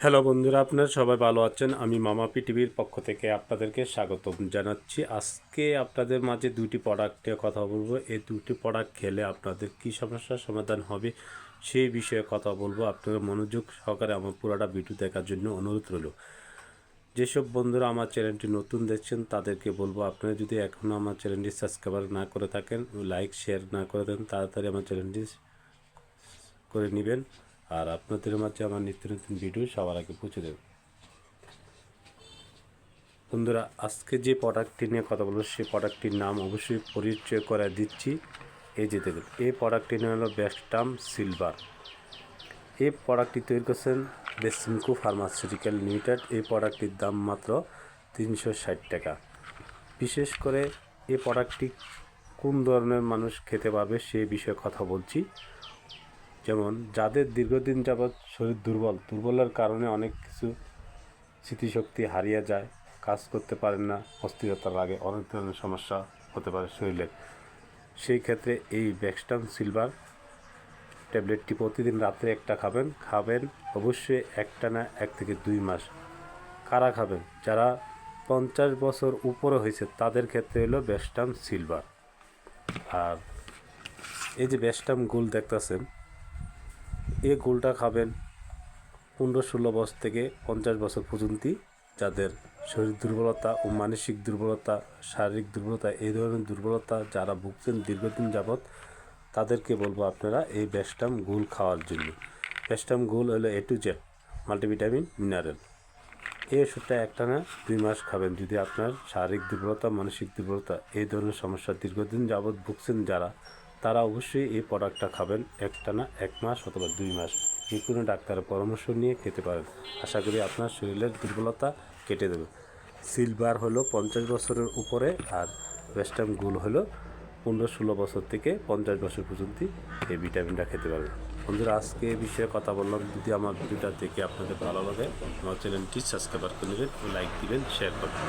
Hello বন্ধুরা, আপনারা সবাই ভালো আছেন? আমি মামা পিটিভির পক্ষ থেকে আপনাদেরকে স্বাগত জানাচ্ছি। আজকে আপনাদের মাঝে দুটি প্রোডাক্ট কথা বলব। এই দুটি প্রোডাক্ট খেলে আপনাদের কী সমস্যার সমাধান হবে সেই বিষয়ে কথা বলব। আপনারা মনোযোগ সহকারে আমার পুরোটা ভিডিও দেখার জন্য অনুরোধ রইল। যেসব বন্ধুরা আমার চ্যানেলটি নতুন দেখছেন, তাদেরকে বলব, আপনারা যদি এখনও আমার চ্যানেলটি সাবস্ক্রাইবার না করে থাকেন লাইক শেয়ার না করে দেন, তাড়াতাড়ি আমার চ্যানেলটি করে নেবেন। আর আপনাদের মাঝে আমার নিত্য নতুন ভিডিও সবার আগে পৌঁছে দেবে। বন্ধুরা, আজকে যে প্রোডাক্টটি নিয়ে কথা বলব, সেই প্রোডাক্টটির নাম অবশ্যই পরিচয় করে দিচ্ছি। এই যে দেখুন, এই প্রোডাক্টটি নাম হলো বেস্টাম সিলভার এই প্রোডাক্টটি তৈরি করছেন বেসিমকো ফার্মাসিউটিক্যাল লিমিটেড এই প্রোডাক্টটির দাম মাত্র তিনশো ষাট টাকা। বিশেষ করে এই প্রোডাক্টটি কোন ধরনের মানুষ খেতে পাবে সেই বিষয়ে কথা বলছি। যেমন যাদের দীর্ঘদিন যাবৎ শরীর দুর্বল, দুর্বলের কারণে অনেক কিছু স্মৃতিশক্তি হারিয়ে যায়, কাজ করতে পারেন না অস্থিরতা লাগে অনেক ধরনের সমস্যা হতে পারে শরীরের। সেই ক্ষেত্রে এই ব্যাকস্টাম সিলভার ট্যাবলেটটি প্রতিদিন রাত্রে একটা খাবেন খাবেন অবশ্যই একটা না এক থেকে দুই মাস। কারা খাবেন? যারা পঞ্চাশ বছর উপরে হয়েছে, তাদের ক্ষেত্রে হলো ব্যাস্টাম সিলভার। আর এই যে ব্যাস্টাম গোল দেখতেছেন এই গোলটা খাবেন পনেরো ষোলো বছর থেকে পঞ্চাশ বছর পর্যন্ত যাদের শরীর দুর্বলতা ও মানসিক দুর্বলতা, শারীরিক দুর্বলতা এই ধরনের দুর্বলতা যারা ভুগছেন দীর্ঘদিন যাবৎ, তাদেরকে বলব আপনারা এই ব্যাস্টাম গুল খাওয়ার জন্য। ব্যাস্টাম গুল হলো A to Z multivitamin mineral এই ওষুধটা একটা না দুই মাস খাবেন। যদি আপনার শারীরিক দুর্বলতা, মানসিক দুর্বলতা এই ধরনের সমস্যা দীর্ঘদিন যাবৎ ভুগছেন যারা তারা অবশ্যই এই প্রোডাক্টটা খাবেন একটা না এক মাস অথবা দুই মাস। যে কোনো ডাক্তারের পরামর্শ নিয়ে খেতে পারেন। আশা করি আপনার শরীরের দুর্বলতা কেটে দেবে। সিলভার হলো পঞ্চাশ বছরের উপরে আর ওয়েস্টার্ন গুল হলো পনেরো ষোলো বছর থেকে পঞ্চাশ বছর পর্যন্ত এই ভিটামিনটা খেতে পারবেন। বন্ধুরা, আজকে এই বিষয়ে কথা বললাম। যদি আমার ভিডিওটা দেখে আপনাদের ভালো লাগে, আমার চ্যানেলটি সাবস্ক্রাইব করে নেবেন লাইক দিবেন শেয়ার করবেন।